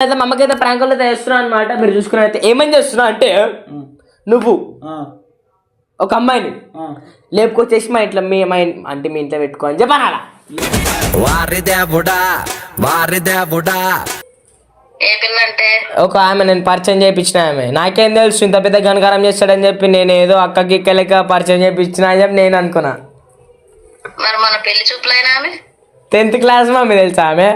అయితే మా అమ్మకి అయితే ప్రాంకులు అయితే చేస్తున్నావు అనమాట మీరు చూసుకుని అయితే ఏమని చేస్తున్నావు అంటే నువ్వు ఆ, ఒక అమ్మాయిని ఆ. లేపుకొచ్చేసి మా ఇంట్లో మీ మా అంటే మీ ఇంట్లో పెట్టుకో అని చెప్పాను అలా? వారి దేవుడా వారి దేవుడా. ఒక ఆమె నేను పరిచయం చేయించిన ఆమె. నాకేం తెలుసు ఇంత పెద్ద గణకారం చేస్తాడని చెప్పి నేను ఏదో అక్కకి ఇక్కలక పరిచయం చేయించిన అని చెప్పి నేను అనుకున్నా. మరి మన పెళ్ళి చూపులైనా ఆమె? టెన్త్ క్లాస్ మా మీ తెలుసా ఆమె?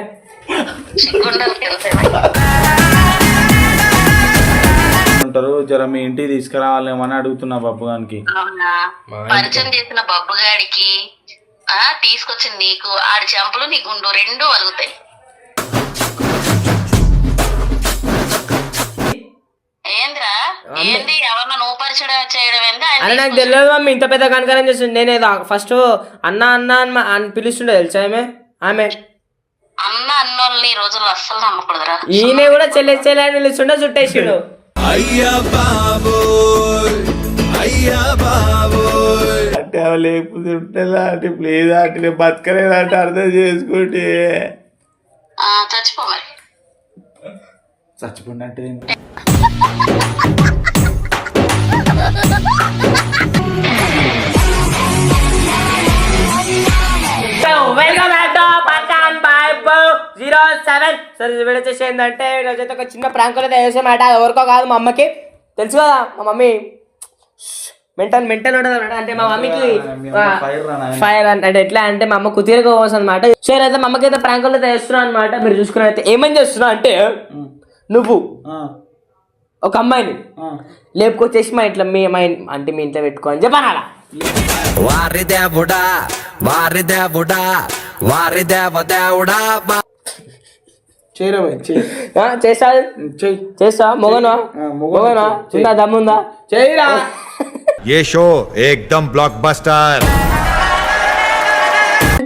ఉంటారు జర మీ ఇంటికి తీసుకురావాలేమని అడుగుతున్నా బాబు గానికి. అవునా? పరిచయం చేసిన బబ్బుగాడికి ఆ తీసుకొచ్చింది నీకు. ఆడి చెంపలు నీ గుండు రెండు వలుగుతాయి ఏంద్రా? ఏంది? ఎవరన్నా నువ్వు పరిచయం చేయడం ఏంది? ఆయన అని నాకు తెలియదు మమ్మీ ఇంత పెద్ద గణకారం చేస్తుంది నేను ఏదో ఫస్ట్ అన్న అన్న అని పిలుస్తుండే తెలుసా ఆమె? ఆమె అన్న అన్నోళ్ళని ఈ రోజుల్లో అస్సలు నమ్మకూడదురా. ఈయన కూడా చెల్లె చెల్లె అని పిలుస్తుండే చుట్టేసిండు. అంటే అవి లేకపోతే ఉంటేలా అంటే ప్లీజ్ అంటే నేను బతకలేదా అంటే అర్థం చేసుకుంటే. ఆ, చచ్చిపో మరి. చచ్చిపోయినట్టు వెల్కమ్ సెవెన్ సరే వీడు వచ్చేసి ఏంటంటే ఒక చిన్న ప్రాంకులు అయితే వేసామాట అది ఎవరికో కాదు మా అమ్మకి. తెలుసు కదా మా మమ్మీ. మెంటల్ మెంటల్ అన్నమాట. అంటే మా మమ్మీకి ఫైర్ అంటే ఎట్లా అంటే మా అమ్మ కోసం అనమాట సో అయితే మా అమ్మకి అయితే ప్రాంకులు అయితే వేస్తున్నావు అనమాట మీరు చూసుకుని అయితే ఏమని చేస్తున్నావు అంటే నువ్వు ఆ, ఒక అమ్మాయిని. ఆ. లేపుకొచ్చేసి మా ఇంట్లో మీ మా ఇన్- అంటే మీ ఇంట్లో పెట్టుకో అని చెప్పాను? అలా వారి దేవుడా వారి దేవుడా వారి దేవ దేవుడా బా- చేయరా చేస్తా. చేస్తా. మొగనా మొగనా ఉందా? దమ్ముందా? చేయరా. ఏ షో? ఏకదమ్ బ్లాక్ బస్టర్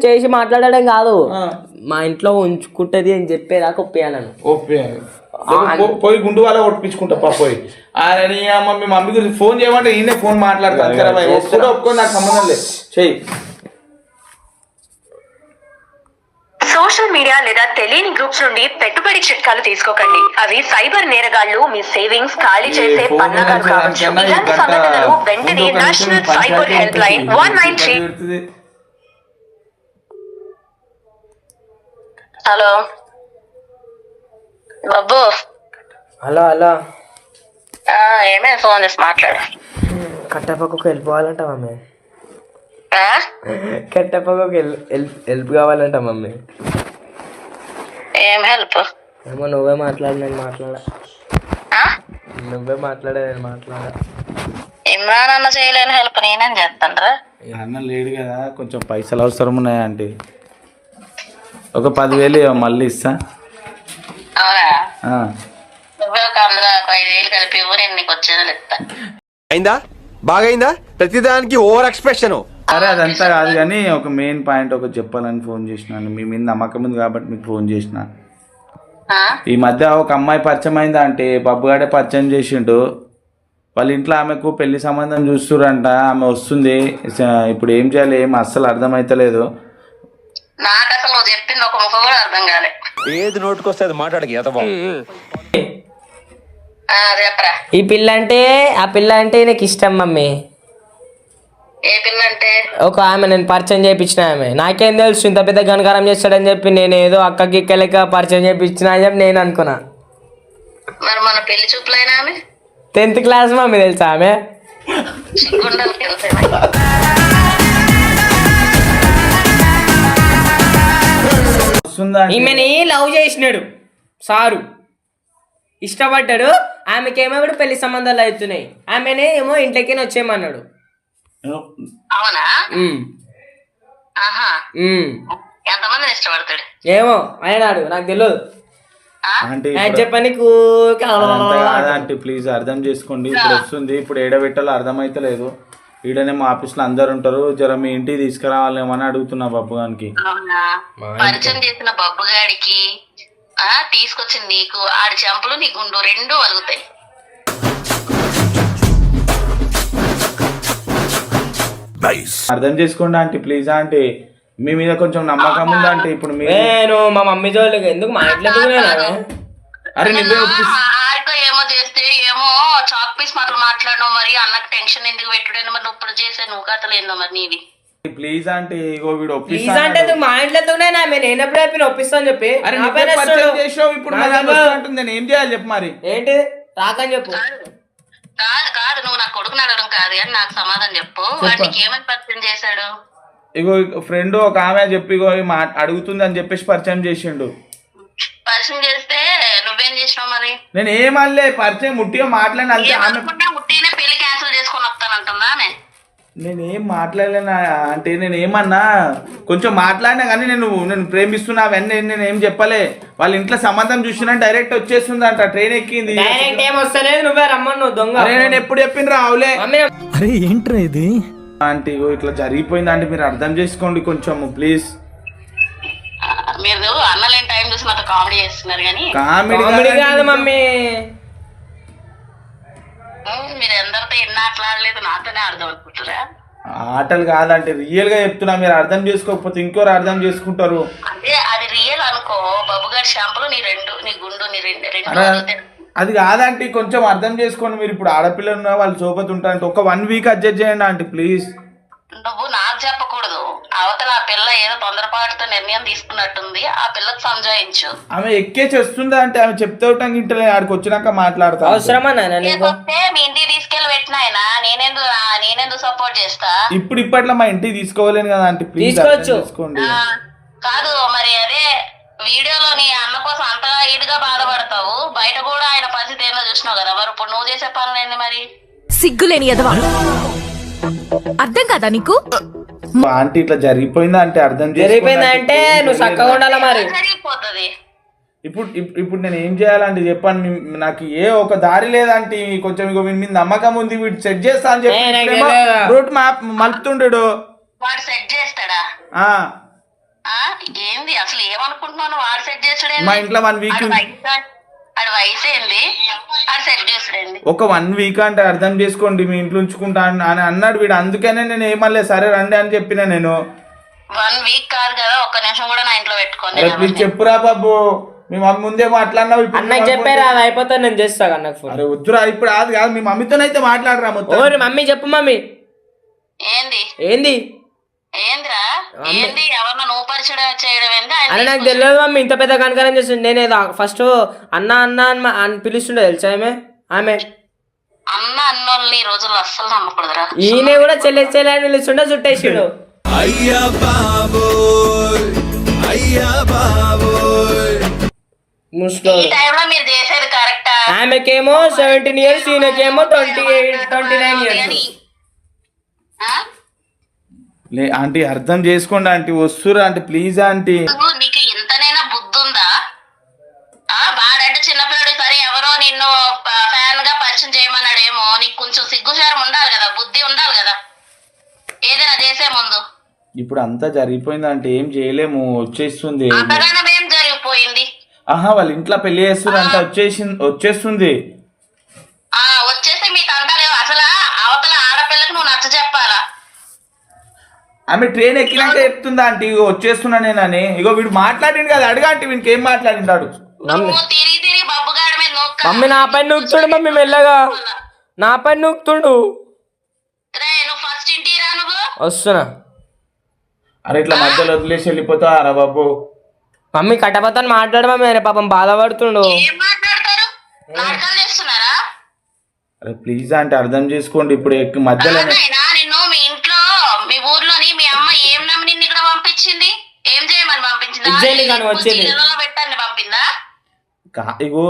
చేసి మాట్లాడడం కాదు. మా ఇంట్లో ఉంచుకుంటది అని చెప్పేదాకా ఒప్పేయాలను. ఒప్పేయాలి. పోయి గుండు వాళ్ళ కొట్టించుకుంటా పా పోయి. అని మీ మమ్మీ గురించి ఫోన్ చేయమంటే ఈయనే ఫోన్ మాట్లాడతాను ఒప్పుకొని నాకు సంబంధం లేదు. చెయ్యి సోషల్ మీడియా లేదా తెలియని గ్రూప్స్ నుండి పెట్టుబడి చిట్కాలు తీసుకోకండి. అవి సైబర్ నేరగాళ్ళు మీ సేవింగ్స్ ఖాళీ చేసే పన్నాగాలు కావచ్చు. ఇలాంటి సంఘటనలు వెంటనే national cyber help line. One nine three. Hello. Babbu hello hello. ఆ, ఏమే ఫోన్ చేసి మాట్లాడు. కట్టపక్కకు వెళ్ళిపోవాలంట మమ్మీ ఆ? కట్టపక్కకు హెల్ప్ హెల్ప్ కావాలంట మమ్మీ. ఏం హెల్ప్? ఏమో నువ్వే మాట్లాడు నేను మాట్లాడా? నువ్వే మాట్లాడే నేను మాట్లాడా? ఇమ్రాన్ అన్న చేయలేని హెల్ప్ నేనేం చేస్తానరా? అన్న లేడు కదా కొంచెం పైసలు అవసరం ఉన్నాయి అంటే ఒక పదివేలు ఇవ్వ, మళ్ళీ ఇస్తా. నువ్వే ఒక అందులో ఒక ఐదు వేలు కలిపి ఇవ్వు నేను నీకు వచ్చేది ఇస్తా. అయిందా? బాగైందా? ప్రతిదానికి ఓవర్ ఎక్స్ప్రెషన్. అరే అదంతా కాదు కానీ ఒక మెయిన్ పాయింట్ ఒకటి చెప్పాలని ఫోన్ చేసినాను. మీ మీద నమ్మకం ఉంది కాబట్టి మీకు ఫోన్ చేసిన. ఆ? ఈ మధ్య ఒక అమ్మాయి పరిచయం అయిందా అంటే బబ్బుగాడే పరిచయం చేసిండు. వాళ్ళ ఇంట్లో ఆమెకు పెళ్ళి సంబంధం చూస్తురంట ఆమె వస్తుంది. ఇప్పుడు ఏం చేయాలి ఏం అస్సలు అర్థమైతలేదు. నాకు అసలు నువ్వు చెప్పింది ఒక ముఖం కూడా అర్థం కాలే. ఏది నోటుకొస్తే మాట్లాడకి ఈ పిల్ల అంటే ఆ పిల్ల అంటే నాకు ఇష్టం మమ్మీ. ఒక ఆమె నేను పరిచయం చేయించిన ఆమె. నాకేం తెలుసు ఇంత పెద్ద గణకారం చేస్తాడని చెప్పి నేను ఏదో అక్కకి ఇక్కలక పరిచయం చేయించిన అని చెప్పి నేను అనుకున్నా. మరి మన పెళ్ళి చూపులైనా ఆమె? టెన్త్ క్లాస్ మమ్మీ తెలుసా ఆమె? సిగ్గుండాలి తెలుసా అంటే- ఈమెని లవ్ చేసినాడు సారు. ఇష్టపడ్డాడు ఆమెకేమో ఇప్పుడు పెళ్ళి సంబంధాలు అవుతున్నాయి. ఆమెనే ఏమో ఇంట్లోకి వచ్చేయమన్నాడు. అవునా? ఆహా. ఎంతమందిని ఇష్టపడతాడు? ఏమో అయినాడు నాకు తెలియదు అంటే చెప్పని కాదంటే ప్లీజ్ అర్థం చేసుకోండి. ఇప్పుడు వస్తుంది ఇప్పుడు ఏడబెట్టాలో అర్థమైతలేదు. ఈడనేమో ఆఫీస్లో అందరు ఉంటారు జర మీ ఇంటికి తీసుకురావాలేమని అడుగుతున్నా బాబు గానికి. అవునా? పరిచయం చేసిన బబ్బుగాడికి ఆ తీసుకొచ్చింది నీకు. ఆడి చెంపలు నీ గుండు రెండు వలుగుతాయి. అర్థం చేసుకోండి ఆంటీ ప్లీజ్ ఆంటీ. మీ మీద కొంచెం నమ్మకం ఉందా అంటే ఇప్పుడు మీరు నేను మా మమ్మీ జోలికి ఎందుకు మా ఇంట్లో? అరే నువ్వే ఏమో చేస్తే ఏమో చాక్ పీస్ మాటలు మరి అన్నకు టెన్షన్ ఎందుకు పెట్టుడని మరి నువ్వు ఇప్పుడు చేసే నువ్వు కథలేందో మరి నీవి. ప్లీజ్ అంటే ఇగో వీడు ప్లీజ్ అంటే నువ్వు మా ఇంట్లో ఎందుకునే నా నేను ఒప్పిస్తాను చెప్పి. అరే. చేసావు ఇప్పుడు అంటుంది. నేను ఏం చేయాలి చెప్పు మరి? ఏంటి? రాకని చెప్పు. కాదు కాదు నువ్వు నా కొడుకుని అడగడం కాదు కానీ నాకు సమాధానం చెప్పు. వాడు నీకు ఏమని పరిచయం చేశాడు? ఇగో ఫ్రెండ్ ఒక ఆమె చెప్పి ఇగో ఈ మా అడుగుతుంది అని చెప్పేసి పరిచయం చేసిండు. పరిచయం చేస్తే నువ్వేం చేసినావు మరి? నేను ఏమనలే పరిచయం ముట్టిగా మాట్లాడిన అంతే. ఆమె ఉట్టినే పెళ్ళి క్యాన్సిల్ చేసుకొని వస్తానంటుందా ఆమె? నేను మాట్లాడలేనా? అంటే నేను ఏమన్నా కొంచెం మాట్లాడినా కానీ నేను నేను ప్రేమిస్తున్నా అవన్నీ నేను ఏం చెప్పలే. వాళ్ళ ఇంట్లో సంబంధం చూసినా డైరెక్ట్ వచ్చేస్తుంది అంట ట్రైన్ ఎక్కింది. డైరెక్ట్ ఏం వస్తలేదు నువ్వే రమ్మను దొంగ. అరే నేను ఎప్పుడు చెప్పిన రావులే. అరే ఏంట్రా ఇది? ఆంటీ ఇగో ఇట్లా జరిగిపోయింది అంటే మీరు అర్థం చేసుకోండి కొంచెం ప్లీజ్. మీరు అన్నలేని టైం చూసి నాతో కామెడీ చేస్తున్నారు కానీ. కామెడీ కాదు మమ్మీ. మీరు ఎందరితో ఎన్ని ఆటలాడలేదు నాతోనే అర్థం అనుకుంటారా ఆటలు కాదంటే రియల్గా చెప్తున్నా మీరు అర్థం చేసుకోకపోతే ఇంకోరు అర్థం చేసుకుంటారు. అదే అది రియల్ అనుకో. బాబు గారి షాంపులు నీ రెండు నీ గుండు నీ రెండు అది కాదంటే కొంచెం అర్థం చేసుకోండి. మీరు ఇప్పుడు ఆడపిల్లలు ఉన్న వాళ్ళు సోపతి ఉంటారంటే ఒక వన్ వీక్ అడ్జస్ట్ చేయండి ఆంటీ ప్లీజ్ నువ్వు నాకు చెప్పకూడదు. అవతల ఆ పిల్ల ఏదో తొందరపాటుతో నిర్ణయం తీసుకున్నట్టుంది. ఆ పిల్లకి సంజాయించు. ఆమె ఎక్కేసి వస్తుందా అంటే ఆమె చెప్తే ఉంటాం ఇంటలే ఆడికి వచ్చినాక మాట్లాడతా అవసరమా నాయన నీకు? మీ ఇంటికి తీసుకెళ్ళి పెట్టినాయన నేనెందు నేనెందుకు సపోర్ట్ చేస్తా? ఇప్పుడు ఇప్పట్లో మా ఇంటికి తీసుకోవాలని కదా అంటే ప్లీజ్ తీసుకోవచ్చు. తీసుకోండి ఆ, కాదు మరి అదే వీడియోలో నీ అన్న కోసం అంతగా ఈడుగా బాధపడతావు. బయట కూడా ఆయన పరిస్థితి ఏందో చూసినావు కదా. మరి ఇప్పుడు నువ్వు చేసే పనులు ఏంది మరి? సిగ్గులేని ఎదవా అర్థం కాదా నీకు? ఆంటీ ఇట్లా జరిగిపోయిందా అంటే అర్థం జరిగిపోయింది అంటే నువ్వు. చక్కగా ఉండాలా మరి? జరిగిపోతుంది. ఇప్పుడు ఇప్- ఇప్పుడు నేను ఏం చేయాలంటే చెప్పండి మీ- నాకు ఏ ఒక దారి లేదంటే కొంచెం వీడి మీద నమ్మకం ఉంది వీడు సెట్ చేస్తా అని చెప్పి? రూట్ మ్యాప్ మలుపుతుండడు వాడు సెట్ చేస్తాడా? ఆ, ఆ ఏంది? అసలు ఏమనుకుంటున్నావు? వాడు సెట్ మా ఇంట్లో one week ఒక వన్ వీక్ అంటే అర్థం చేసుకోండి మీ ఇంట్లో ఉంచుకుంటా అని అని అన్నాడు వీడు. అందుకనే నేను ఏమనలే సరే రండి అని చెప్పిన నేను. వన్ వీక్ కాదు కదా ఒక్క నిమిషం కూడా నా ఇంట్లో పెట్టుకోండి చెప్పురా బాబు. మీ మమ్మీ ముందేమో అట్లా అన్నావు ఇప్పుడు అన్నకి మీ చెప్పారా మమ్మీ అది అయిపోతా నేను చేస్తా అన్నకు ఫోన్ అరే వద్దురా ఇప్పుడు అది కాదు మీ మమ్మీతోనైతే మాట్లాడరా మొత్తం. ఓరి మమ్మీ చెప్పు మమ్మీ. ఏంది? ఏంది? ఏందిరా? ఏంది? ఏంది? అని నాకు తెలియదు మమ్మీ ఇంత పెద్ద కనకరం చేస్తుంది నేనేదో ఫస్ట్ అన్న అన్న అని పిలుస్తుండే తెలుసా ఆమె? ఆమె. అన్న అన్నోళ్ళని ఈ రోజుల్లో అస్సలు నమ్మకూడదురా. ఈయన కూడా చెల్లె చెల్లె అని పిలుస్తుండే చుట్టేసిండు. ముస్లో. ఈ టైంలో మీరు చేసేది కరెక్టా? ఆమెకేమో seventeen years ఈయనకేమో twenty eight twenty nine years లే ఆంటీ అర్థం చేసుకోండి ఆంటీ వస్తురా ఆంటీ ప్లీజ్ ఆంటీ. నీకు ఇంతనైనా బుద్ధి ఉందా ఆ వాడంటే చిన్నపిల్లడు సరే ఎవరో నిన్ను ఫ్యాన్గా పరిచయం చేయమన్నాడేమో నీకు కొంచెం సిగ్గుచారం ఉండాలి కదా బుద్ధి ఉండాలి కదా. ఏదైనా చేసే ముందు. ఇప్పుడు అంతా జరిగిపోయింది అంటే ఏం చేయలేము వచ్చేస్తుంది. అంతగానం ఏం జరిగిపోయింది? ఆహా వాళ్ళ ఇంట్లో పెళ్ళి చేస్తున్నారు అంటే వచ్చేసి వచ్చేస్తుంది. ఆ వచ్చేసి మీ తంటాలు అసలు అవతల ఆడపిల్లకి నువ్వు నచ్చ చెప్పాలా? ఆమె ట్రైన్ ఎక్కినాక చెప్తుందా ఆంటీ? ఇగో వచ్చేస్తున్నా నేనని. ఇగో వీడు మాట్లాడిండు కదా అడగా ఆంటీ వీనికి ఏం నొక్క. మమ్మీ నా పైన నూకుతుండు మమ్మీ మెల్లగా. నా పైన నూకుతుండు వస్తున్నా. అరే ఇట్లా మధ్యలో వదిలేసి వెళ్ళిపోతా అరా బాబు? మమ్మీ కట్టపతని మాట్లాడు మమ్మీ అరే పాపం బాధపడుతుండు. అరే ప్లీజ్ అంటే అర్థం చేసుకోండి. ఇప్పుడు ఎక్కి మధ్యలో నాయనా నిన్ను మీ ఇంట్లో మీ ఊర్లోని మీ అమ్మ ఏం నమ్మి నిన్ను ఇక్కడ పంపించింది ఏం చేయమని పంపించిందా ఇజ్జయిని కానీ వచ్చేది. ఇగో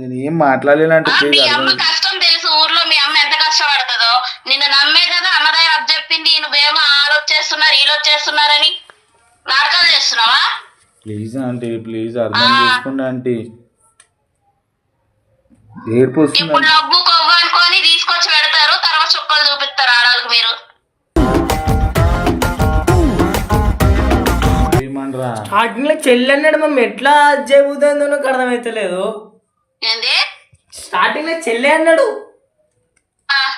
నేను ఏం మాట్లాడలేనంటే కష్టం తెలుసు ఊర్లో మీ అమ్మ ఎంత కష్టపడుతుందో. నిన్ను నమ్మే కదా అన్నదయ్య అది చెప్పింది నువ్వేమో ఆలోచేస్తున్నారు ఈలోచేస్తున్నారని నాటకాలు చేస్తున్నావా? ప్లీజ్ ఆంటీ ప్లీజ్ అర్థం చేసుకోండి ఆంటీ. ఏడుపు ఇప్పుడు డబ్బు కొవ్వు అనుకొని తీసుకొచ్చి పెడతారు తర్వాత చుక్కలు చూపిస్తారు ఆడాలకు మీరు. స్టార్టింగ్లో చెల్లి అన్నాడు మమ్మీ. ఎట్లా చెబుతుందో నాకు అర్థమైతలేదు. స్టార్టింగ్లో చెల్లి అన్నాడు. ఆ,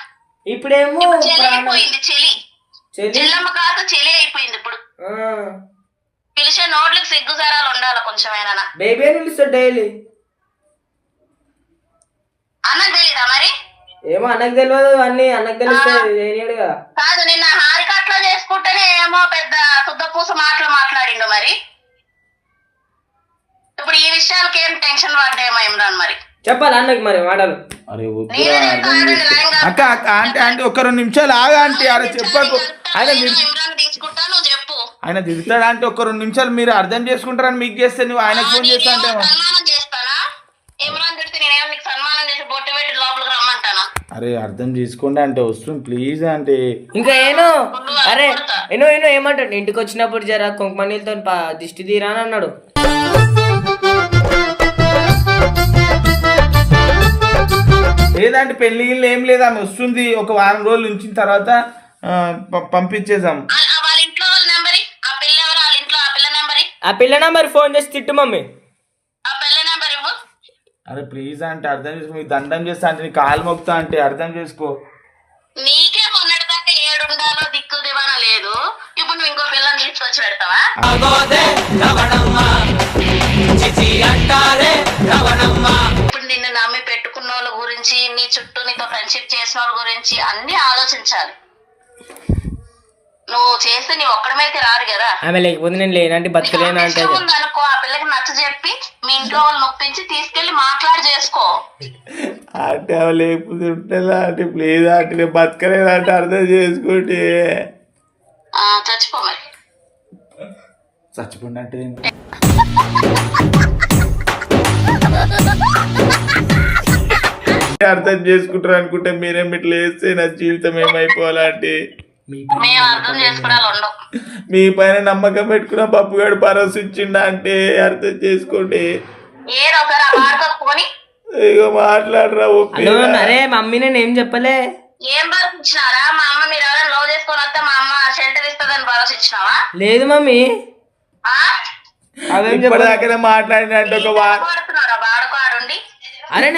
ఇప్పుడేమో చెల్లమ్మ చెలి అయిపోయింది ఇప్పుడు. ఆ, పిలిచే నోట్లకు ఉండాలి బేబీ అని పిలుస్తాడు డైలీ. అన్నకు తెలీదా మరి? ఏమో అన్నకు తెలియదు అన్ని అన్నకు తెలిస్తే చేయనీయడు కదా. కాదు నిన్న హారికట్లో చేసుకుంటేనే ఏమో పెద్ద శుద్ధపూస మాటలు మాట్లాడిండు మరి. ఇప్పుడు ఈ విషయాలకి ఏం టెన్షన్ పడ్డాయేమో ఇమ్రాన్ మరి. చెప్పాలి అన్నకి మరి మాటలు. లైన్గా. అక్క అక్క ఆంటీ ఆంటీ ఒక రెండు నిమిషాలు ఆగా ఆంటీ అరే చెప్పకు. ఆయన చెప్పు. ఆయన తిడతాడా అంటే ఒక రెండు నిమిషాలు మీరు అర్థం చేసుకుంటారని మీకు చేస్తే నువ్వు ఆయనకు ఫోన్ చేస్తా అంటే అరే అర్థం చేసుకోండి అంటే వస్తుంది. ప్లీజ్ అంటే ఇంకా ఏను? అరే ఏనో ఏనో ఏమంటాడు? ఇంటికి వచ్చినప్పుడు జర కుంకుమ నీళ్ళతో ప- దిష్టి తీరా అని అన్నాడు. లేదంటే పెళ్ళి ఏం లేదు ఆమె వస్తుంది. ఒక వారం రోజులు ఉంచిన తర్వాత పంపించేసాం ఆ- ఆ వాళ్ళ ఇంట్లో వాళ్ళ నెంబరి? ఆ పిల్ల ఎవరు? వాళ్ళ ఇంట్లో ఆ పిల్ల నెంబరి ఫోన్ చేసి తిట్టు మమ్మీ ఆ పిల్ల నెంబర్ ఇవ్వు అరే ప్లీజ్ అంటే అర్థం చేసుకో మీకు దండం చేస్తా అంటే నీ కాలు మొక్తా అంటే అర్థం చేసుకో. నీకే మొన్నటి దాకా ఏడుండాలో దిక్కు దివానా లేదు. ఇప్పుడు నువ్వు ఇంకో పిల్లని తీసుకొచ్చి పెడతావా? ఇప్పుడు నిన్ను నమ్మి పెట్టుకున్న వాళ్ళ గురించి నీ చుట్టూ నీతో ఫ్రెండ్షిప్ చేసిన వాళ్ళ గురించి అన్ని ఆలోచించాలి. నువ్వు చేస్తే నీ ఒక్కడమైతే రారు కదా. ఆమె లేకపోతే నేను లేనంటే బతకలేను అంటే ఉందనుకో ఆ పిల్లకి నచ్చ చెప్పి మీ ఇంట్లో వాళ్ళు నొప్పించి తీసుకెళ్ళి మాట్లాడి చేసుకో. అంటే అవి లేకపోతే ఉంటుందా అంటే ప్లీజ్ అంటే నేను బతకలేదు అంటే అర్థం చేసుకుంటే ఆ, చచ్చిపో మరి. చచ్చిపోండి అంటే అర్థం చేసుకుంటారు అనుకుంటే మీరేం ఇట్లా వేస్తే నా జీవితం ఏమైపోవాలంటే మీ పైన నమ్మకం పెట్టుకున్న పప్పుగాడు భరోసా ఇచ్చిండ అంటే అర్థం చేసుకోండి. ఇక మాట్లాడరా హలో అరే మమ్మీ నేను ఏం చెప్పలే? ఏం భరోసా ఇచ్చినారా మా అమ్మ మీరు ఎవరైనా లవ్ చేసుకొని వస్తే మా అమ్మ షెల్టర్ ఇస్తుందని భరోసా ఇచ్చినావా లేదు మమ్మీ. ఆ? అవేం చెప్పలే? ఇప్పటిదాకానే మాట్లాడిన అంటే ఒక వా వాడుతున్నారా వాడుకోడుండి అరే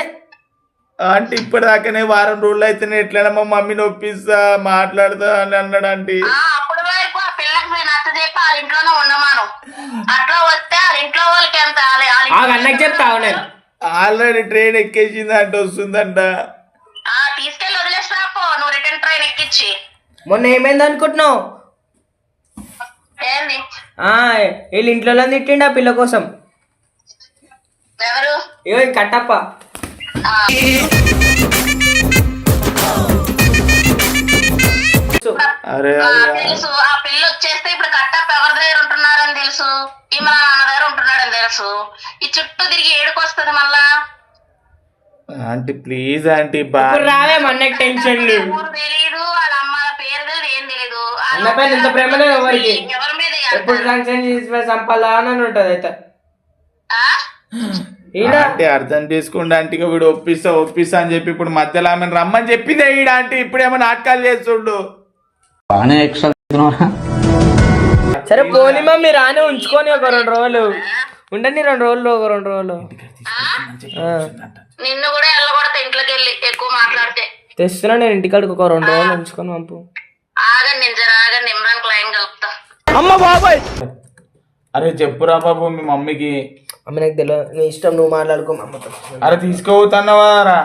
అంటే ఇప్పటిదాకానే వారం రోజులు అయితేనే ఎట్లైనా మా మమ్మీని ఒప్పిస్తా మాట్లాడతా అని అన్నాడు అంటే ఆ అప్పుడు వరకు ఆ పిల్లకి చెప్పి వాళ్ళ ఇంట్లోనే ఉండమాను. అట్లా వస్తే వాళ్ళ ఇంట్లో వాళ్ళకి ఎంత వాళ్ళ- వాళ్ళ అన్నకి చెప్తావు నేను ఆల్రెడీ ట్రైన్ ఎక్కేసింది అంటే వస్తుందంట. ఆ తీసుకెళ్ళి వదిలేస్తా పో నువ్వు రిటర్న్ ట్రైన్ ఎక్కిచ్చి. మొన్న ఏమైంది అనుకుంటున్నావు? ఏంది? ఆ, వీళ్ళు ఇంట్లో తిట్టిండు ఆ పిల్ల కోసం? ఎవరు? ఇగో ఈ కట్టప్ప. అరే ఆ, అరే తెలుసు ఆ పిల్ల వచ్చేస్తే ఇప్పుడు కట్టప్ప ఎవరి దగ్గర ఉంటున్నారని తెలుసు ఇమ్రాన్ అన్న దగ్గర ఉంటున్నాడని తెలుసు. ఈ చుట్టూ తిరిగి ఏడుకొస్తుంది మళ్ళా. ఆంటీ ప్లీజ్ ఆంటీ రావే మొన్నకి టెన్షన్ లేదు ఊరు తెలియదు వాళ్ళ అమ్మ పేరు తెలియదు ఏం తెలియదు అన్న పైన ఇంత ప్రేమ లేదు ఎవరికి. ఎవరి మీద ఎప్పుడు సంపాలా అని ఉంటది అయితే అంటే అర్థం చేసుకోండి అంటే ఇక వీడు ఒప్పిస్తా ఒప్పిస్తా అని చెప్పి ఇప్పుడు మధ్యలో ఆమెను రమ్మని చెప్పిందే ఈడ అంటే ఇప్పుడేమో నాటకాలు చేస్తుండు. సరే పోనీ మమ్మీ రానే ఉంచుకొని ఒక రెండు రోజులు. ఉండండి రెండు రోజులు ఒక రెండు రోజులు. నిన్ను కూడా వెళ్ళగొడతా ఇంట్లోకి వెళ్ళి ఎక్కువ మాట్లాడితే. తెస్తున్నా నేను ఇంటికాడికి ఒక రెండు రోజులు ఉంచుకొని పంపు. ఆగండి నేను జర ఆగండి ఇమ్రాన్ క్లైన్ కలుపుతా. అమ్మ బాబాయ్! అరే చెప్పురా బాబు మీ మమ్మీకి. అమ్మ నాకు తెలియదు నీ ఇష్టం నువ్వు మాట్లాడుకో మా అమ్మతో అరే తీసుకోపోతున్నావా రా.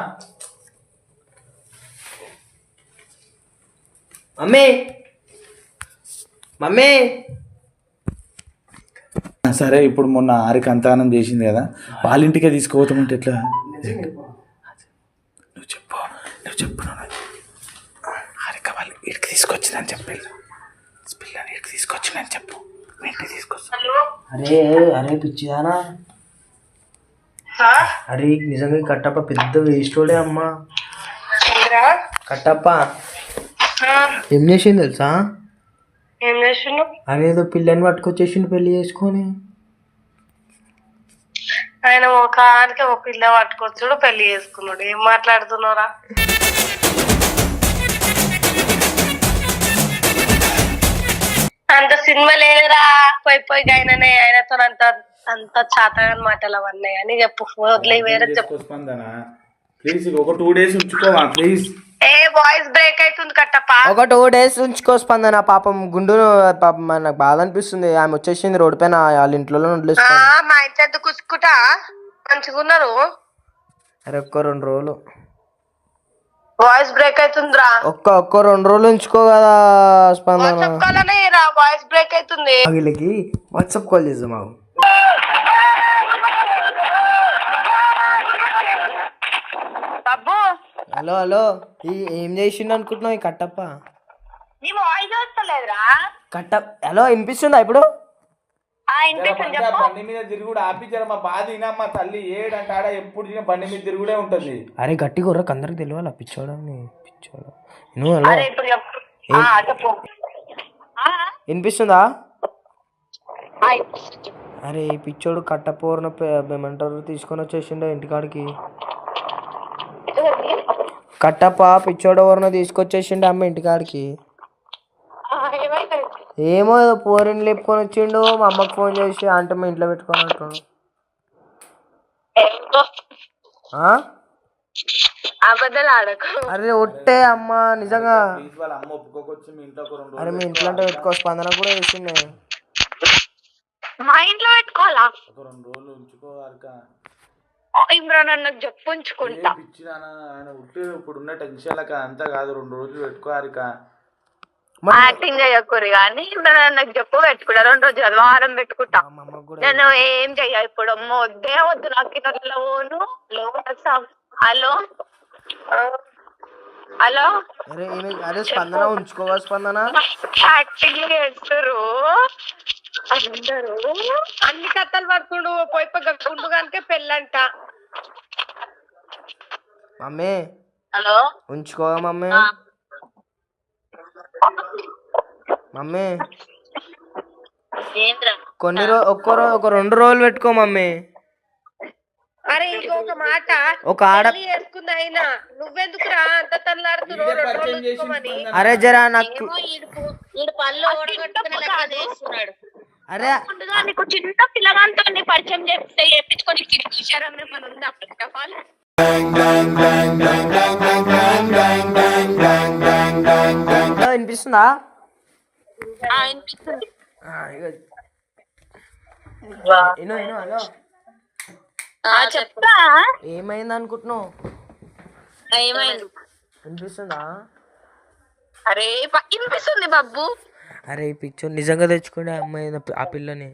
మమ్మీ. మమ్మీ. సరే ఇప్పుడు మొన్న ఆరికి అంతానం చేసింది కదా. వాళ్ళ ఇంటికే తీసుకుపోతామంటే ఎట్లా? నువ్వు చెప్పు నువ్వు చెప్పు హారిక వాళ్ళు ఇక్కడికి తీసుకొచ్చిందని చెప్పి. పిల్లని ఇక్కడికి తీసుకొచ్చిందని చెప్పు. ఇంటికి తీసుకొస్తా. అరే అరే పిచ్చిదానా. అరే నిజంగా కట్టప్ప పెద్ద వేస్టోడే అమ్మా. కట్టప్ప ఏం చేసింది తెలుసా? ఏం ఏదో పిల్లని పట్టుకొచ్చేసిండు పెళ్ళి చేసుకొని. ఆయన ముఖానికి ఒక పిల్ల పట్టుకొచ్చుడు పెళ్ళి చేసుకున్నాడు. ఏం మాట్లాడుతున్నారా అంత సినిమా లేదురా. పోయి పోయి ఆయననే ఆయనతో అంత అంత చాతగాని మాటలు అవన్నీ అని చెప్పు. వదిలే వేరే చెప్పు. ప్లీజ్ ఒక టూ డేస్ ఉంచుకోవా ప్లీజ్ ఏ వాయిస్ బ్రేక్ అవుతుంది కట్టప్ప. ఒక టూ డేస్ ఉంచుకో స్పందన. పాపం గుండు పాపం నాకు బాధ అనిపిస్తుంది. ఆమె వచ్చేసింది రోడ్డు పైన వాళ్ళ ఇంట్లో ఆ, మా ఇంటి కుసుకుంటా మంచిగున్నారు అరే ఒక్క రెండు రోజులు. వాయిస్ బ్రేక్ అవుతుందిరా ఒక్క ఒక్క రెండు రోజులు ఉంచుకో కదా స్పందన. వాట్సాప్ కాల్ రా వాయిస్ బ్రేక్ అవుతుంది వీళ్ళకి వాట్సాప్ కాల్ చేద్దాం మాకు. Hello hello. ఈ ఏం చేసిండు అనుకుంటున్నావు ఈ కట్టప్ప? నీ వాయిస్ వస్తలేదురా. కట్ట హలో వినిపిస్తుందా ఇప్పుడు? ఆ వినిపిస్తుంది. చెప్పు. బండి మీద తిరుగుడు ఆపించారు మా బాధ మా తల్లి ఏడంట ఆడ ఎప్పుడు తిన బండి మీద తిరుగుడే ఉంటుంది. అరే గట్టి గుర్రకు అందరికి తెలియాలి? పిచ్చోడని పిచ్చోడు. నువ్వు హలో. అరే ఇప్పుడు చెప్పు. ఆ, చెప్పు. ఆ, వినిపిస్తుందా? ఆ. అరే ఈ పిచ్చోడు కట్టపోరిన ఏమంటారు తీసుకొని వచ్చేసిండే ఇంటికాడికి. కట్టప్ప పిచ్చోడు ఎవరినో తీసుకొచ్చేసిండు అమ్మ ఇంటికాడికి. ఏమో ఏదో పోరిని లేపుకొని వచ్చిండు మా అమ్మకి ఫోన్ చేసి అంటే మా ఇంట్లో పెట్టుకొని అరే ఒట్టే అమ్మ నిజంగా ప్లీజ్ వాళ్ళ అమ్మ ఒప్పుకోకొచ్చి మీ ఇంట్లో ఒక రెండు అరే మీ ఇంట్లో అంటే పెట్టుకో స్పందన కూడా చేసిండే మా ఇంట్లో పెట్టుకోవాలా? రెండు రోజులు ఉంచుకో అరక. ఇమ్రాన్ అన్నకు చెప్పు ఉంచుకుంటా పిచ్చి నాన్న ఆయన ఉట్టి ఇప్పుడు ఉన్న టెన్షన్లక అంతా కాదు రెండు రోజులు పెట్టుకో అరక యాక్టింగ్ చేయకూరు కానీ ఇమ్రాన్ అన్నకు చెప్పు పెట్టుకుంటా రెండు రోజులు వారం పెట్టుకుంటా. నేను ఏం చెయ్య ఇప్పుడు అమ్మో వద్దే వద్దు నాకు లోన్ హలో హలో? అరే స్పందన ఉంచుకోవా స్పందన? యాక్టింగ్ చేస్తారు అన్ని కథలు పడుతుండు పోయి గుండు కనుక పెళ్ళంట. మమ్మీ. హలో. ఉంచుకోవా మమ్మీ. మమ్మీ. కొన్ని రో ఒక్క రో ఒక రెండు రోజులు పెట్టుకో మమ్మీ. అరే ఇంకొక మాట. ఒక ఆడ అయినా నువ్వెందుకురా అంత తల్లాడుతున్నావు. అరే జరా నాకు వీడు పళ్ళు ఓడగొట్టుకునే లెక్క చేస్తున్నాడు అరే ముందుగా నీకు చిన్న పిల్లగాంతో పరిచయం చేస్తే చేపించుకొని కిరికిశారం ఏమైనా ఉందా? ఫస్ట్ ఆఫ్ ఆల్ హలో, వినిపిస్తుందా. ఇను ఇను హలో. చెప్తా. ఏమైంది అనుకుంటున్నావు? ఏమైంది? వినిపిస్తుందా? అరే వినిపిస్తుంది బాబు. అరే ఈ పిక్చర్ నిజంగా తెచ్చుకుంటే అమ్మాయి ఆ పిల్లని.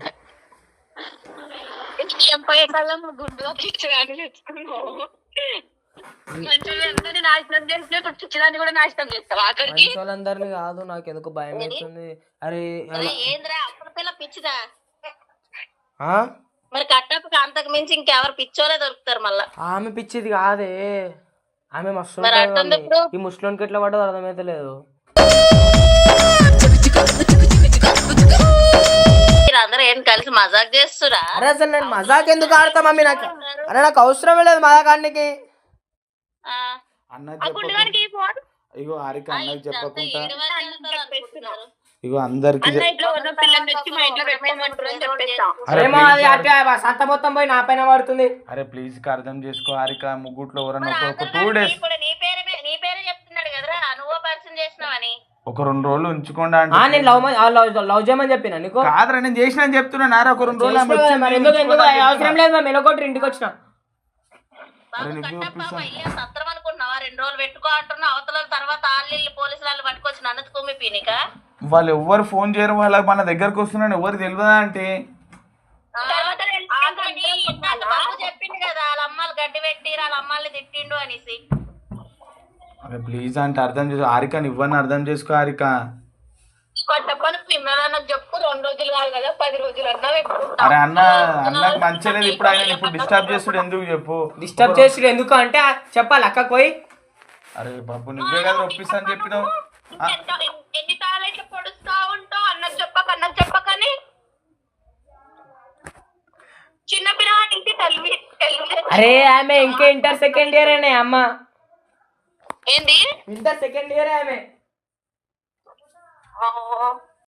వాళ్ళందరినీ కాదు నాకు ఎందుకు భయం అవుతుంది అరే పిచ్చిదా? మరి కట్టప్పకి అంతకు మించి ఇంకెవరు పిచ్చోలే దొరుకుతారు మళ్ళా? ఆమె పిచ్చిది కాదే. ఆమె మస్తు. ఈ ముస్లింకి ఎట్లా పడ్డదో అర్థమైతే లేదు ఏం కలిసి మజాక్ చేస్తురా? అరే అసలు నేను మజాక్ ఎందుకు ఆడతా మమ్మీ నాకు? అరే నాకు అవసరమే లేదు మజాక్ ఆడనికి. ఇగో హారిక అన్నకి చెప్పకుండా. ఇగో అందరికి సంత మొత్తం పోయి నా పైన పడుతుంది. అరే ప్లీజ్ అర్థం చేసుకో హారిక ముగ్గుట్లో ఎవరన్నా ఒక- టూ డేస్ ఇప్పుడు నీ పేరే నీ పేరే చెప్తున్నాడు కదరా నువ్వు పరిచయం చేసినావని ఒక రెండు రోజులు ఉంచుకోండి అంటే నేను లవ్ లవ్ చేయమని చెప్పిన నీకు? కాదురా నేను చేసిన అని చెప్తున్నా నారా ఒక రెండు రోజులు ఆమె చేసినా కదా, వచ్చింది, మరి ఎందుకు ఎందుకు? ఉంచుకోండి అని అవసరం లేదు మేము ఎలగొట్టి ఇంటికి వచ్చిన. బాబు నీకు కట్టప్ప చూపిస్తాను. అయ్యా సత్రం అనుకుంటున్నావా? రెండు రోజులు పెట్టుకో అంటున్నావు అవతల తర్వాత ఆళ్ళు పోలీసులు వాళ్ళు పట్టుకొచ్చి నన్ను కుమ్మి పీనిక వాళ్ళు ఎవ్వరు ఫోన్ చేయరు వాళ్ళకి మన దగ్గరకు వస్తున్నాను ఎవరు తెలియదా అంటే? తర్వాత ఆల్రెడీ ఇందాక బాబు చెప్పిండు కదా వాళ్ళ అమ్మాలు గడ్డి పెట్టి వాళ్ళ అమ్మాల్ని తిట్టిండు అనేసి. అరే ప్లీజ్ అంటే అర్థం చేసుకో. హారికని ఇవ్వని అర్థం చేసుకో హారిక. చెప్పను ఇమ్రాన్ చెప్పు రెండు రోజులు కాదు కదా పది రోజులు అన్నా పెట్టుకుంటా. అరే అన్న అన్నకు మంచిగా లేదు ఇప్పుడు ఆయన ఇప్పుడు డిస్టర్బ్ చేస్తుడు ఎందుకు చెప్పు? డిస్టర్బ్ చేసి ఎందుకు అంటే చెప్పాలి అక్కకు పోయి. అరే బాబు నువ్వే కదా ఒప్పిస్తా అని చెప్పినావు ఎంత- ఎన్ని పొడుస్తా ఉంటావు? అన్నకు చెప్పక అన్నకు చెప్పకని చిన్న పిల్లవాడి ఇంటి తల్లి తల్లి. అరే ఆమె ఇంకా ఇంటర్ సెకండ్ ఇయర్ అనే అమ్మ. ఏంది? ఇంటర్ సెకండ్ ఇయర్ ఆమె.